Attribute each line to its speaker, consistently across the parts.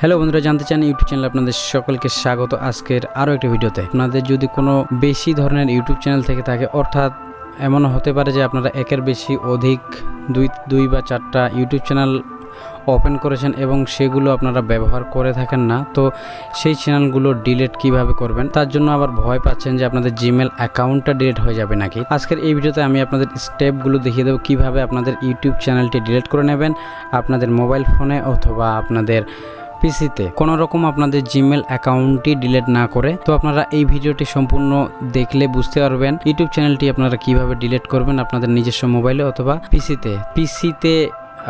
Speaker 1: Hello বন্ধুরা, জানতে চান ইউটিউব চ্যানেল আপনাদের সকলকে স্বাগত আজকের আরও একটি ভিডিওতে। আপনাদের যদি কোনো বেশি ধরনের ইউটিউব চ্যানেল থেকে থাকে, অর্থাৎ এমনও হতে পারে যে আপনারা একের বেশি অধিক দুই দুই বা চারটা ইউটিউব চ্যানেল ওপেন করেছেন এবং সেগুলো আপনারা ব্যবহার করে থাকেন না, তো সেই চ্যানেলগুলো ডিলিট কীভাবে করবেন? তার জন্য আবার ভয় পাচ্ছেন যে আপনাদের জিমেল অ্যাকাউন্টটা ডিলিট হয়ে যাবে নাকি? আজকের এই ভিডিওতে আমি আপনাদের স্টেপগুলো দেখিয়ে দেবো কীভাবে আপনাদের ইউটিউব চ্যানেলটি ডিলিট করে নেবেন, আপনাদের মোবাইল ফোনে অথবা আপনাদের পিসিতে কোনো রকম আপনাদের জিমেল অ্যাকাউন্টটি ডিলেট না করে, তো আপনারা এই ভিডিওটি সম্পূর্ণ দেখলে বুঝতে পারবেন ইউটিউব চ্যানেলটি আপনারা কীভাবে ডিলেট করবেন আপনাদের নিজস্ব মোবাইলে অথবা পিসিতে। পিসিতে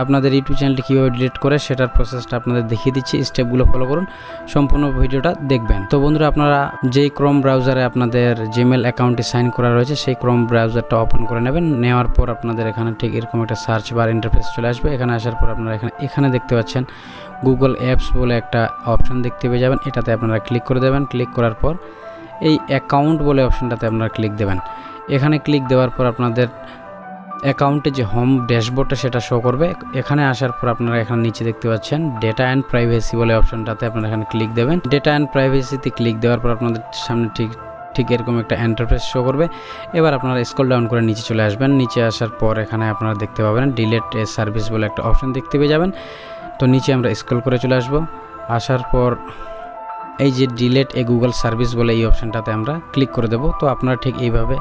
Speaker 1: আপনাদের ইউটিউব চ্যানেলটি কীভাবে ডিলিট করে সেটার প্রসেসটা আপনাদের দেখিয়ে দিচ্ছি। স্টেপগুলো ফলো করুন, সম্পূর্ণ ভিডিওটা দেখবেন। তো বন্ধুরা, আপনারা যেই ক্রোম ব্রাউজারে আপনাদের জিমেল অ্যাকাউন্টটি সাইন করা রয়েছে, সেই ক্রোম ব্রাউজারটা ওপেন করে নেবেন। নেওয়ার পর আপনাদের এখানে ঠিক এরকম একটা সার্চ বার ইন্টারফেস চলে আসবে। এখানে আসার পর আপনারা এখানে এখানে দেখতে পাচ্ছেন গুগল অ্যাপস বলে একটা অপশন দেখতে পেয়ে যাবেন। এটাতে আপনারা ক্লিক করে দেবেন। ক্লিক করার পর এই অ্যাকাউন্ট বলে অপশনটাতে আপনারা ক্লিক দেবেন। এখানে ক্লিক দেওয়ার পর আপনাদের অ্যাকাউন্টে যে হোম ড্যাশবোর্ডটা সেটা শো করবে। এখানে আসার পর আপনারা এখানে নিচে দেখতে পাচ্ছেন ডেটা অ্যান্ড প্রাইভেসি বলে অপশনটাতে আপনারা এখানে ক্লিক দেবেন। ডেটা অ্যান্ড প্রাইভেসিতে ক্লিক দেওয়ার পর আপনাদের সামনে ঠিক ঠিক এরকম একটা এন্টারপ্রেস শো করবে। এবার আপনারা স্ক্রল ডাউন করে নিচে চলে আসবেন। নিচে আসার পর এখানে আপনারা দেখতে পাবেন ডিলেট সার্ভিস বলে একটা অপশন দেখতে পেয়ে যাবেন। তো নিচে আমরা স্ক্রল করে চলে আসব। আসার পর এই যে ডিলেট এ গুগল সার্ভিস বলে এই অপশানটাতে আমরা ক্লিক করে দেবো। তো আপনারা ঠিক এইভাবে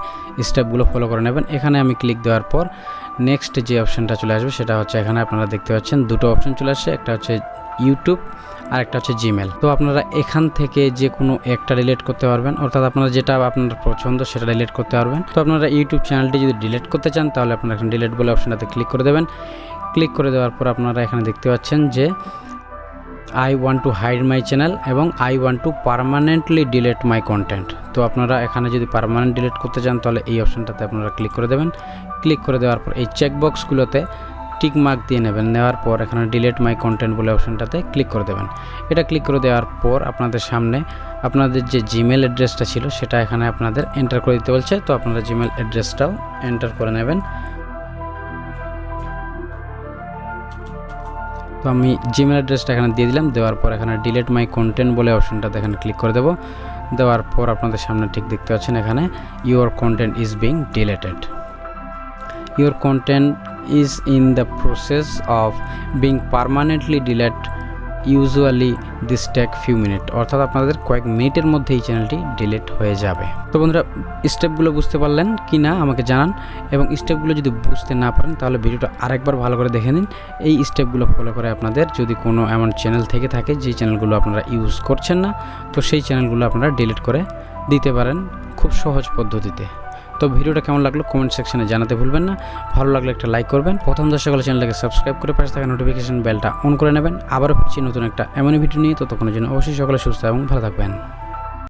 Speaker 1: স্টেপগুলো ফলো করে নেবেন। এখানে আমি ক্লিক দেওয়ার পর নেক্সট যে অপশানটা চলে আসবে সেটা হচ্ছে এখানে আপনারা দেখতে পাচ্ছেন দুটো অপশান চলে আসছে। একটা হচ্ছে ইউটিউব আর একটা হচ্ছে জিমেল তো আপনারা এখান থেকে যে কোনো একটা ডিলিট করতে পারবেন। অর্থাৎ আপনারা যেটা আপনার পছন্দ সেটা ডিলিট করতে পারবেন। তো আপনারা ইউটিউব চ্যানেলটি যদি ডিলেট করতে চান, তাহলে আপনারা এখানে ডিলেট বলে অপশানটাতে ক্লিক করে দেবেন। ক্লিক করে দেওয়ার পর আপনারা এখানে দেখতে পাচ্ছেন যে I want to hide my channel এবং I want to permanently delete my content তো আপনারা এখানে যদি পারমানেন্ট ডিলেট করতে চান, তাহলে এই অপশানটাতে আপনারা ক্লিক করে দেবেন। ক্লিক করে দেওয়ার পর এই চেকবক্সগুলোতে টিক মার্ক দিয়ে নেবেন। নেওয়ার পর এখানে ডিলেট মাই কন্টেন্ট বলে অপশানটাতে ক্লিক করে দেবেন। এটা ক্লিক করে দেওয়ার পর আপনাদের সামনে আপনাদের যে জিমেল অ্যাড্রেসটা ছিল, সেটা এখানে আপনাদের এন্টার করে দিতে বলছে। তো আপনারা জিমেল অ্যাড্রেসটাও এন্টার করে নেবেন। তো আমি জিমেল অ্যাড্রেসটা এখানে দিয়ে দিলাম। দেওয়ার পর এখানে ডিলেট মাই কন্টেন্ট বলে অপশনটাতে এখানে ক্লিক করে দেবো। দেওয়ার পর আপনাদের সামনে ঠিক দেখতে পাচ্ছেন এখানে your content is being deleted your content is in the process of being permanently delete usually this take few minute অর্থাৎ আপনাদের কয়েক মিনিটের মধ্যে এই চ্যানেলটি ডিলিট হয়ে যাবে। তো বন্ধুরা স্টেপগুলো বুঝতে পারলেন কি না আমাকে জানান, এবং স্টেপগুলো যদি বুঝতে না পারেন, তাহলে ভিডিওটা আরেকবার ভালো করে দেখে নিন। এই স্টেপগুলো ফলো করে আপনাদের যদি কোনো এমন চ্যানেল থেকে থাকে, যে চ্যানেলগুলো আপনারা ইউজ করছেন না, তো সেই চ্যানেলগুলো আপনারা ডিলিট করে দিতে পারেন খুব সহজ পদ্ধতিতে। তো ভিডিওটা কেমন লাগল কমেন্ট সেকশনে জানাতে ভুলবেন না। ভালো লাগলে একটা লাইক করবেন। প্রথম দর্শক হলে চ্যানেলটাকে সাবস্ক্রাইব করে পাশে থাকা নোটিফিকেশন বেলটা অন করে নেবেন। আবারও ফিরছি নতুন একটা এমনই ভিডিও নিয়ে। তো তখন জন্য অবশ্যই সকলে সুস্থ এবং ভালো থাকবেন।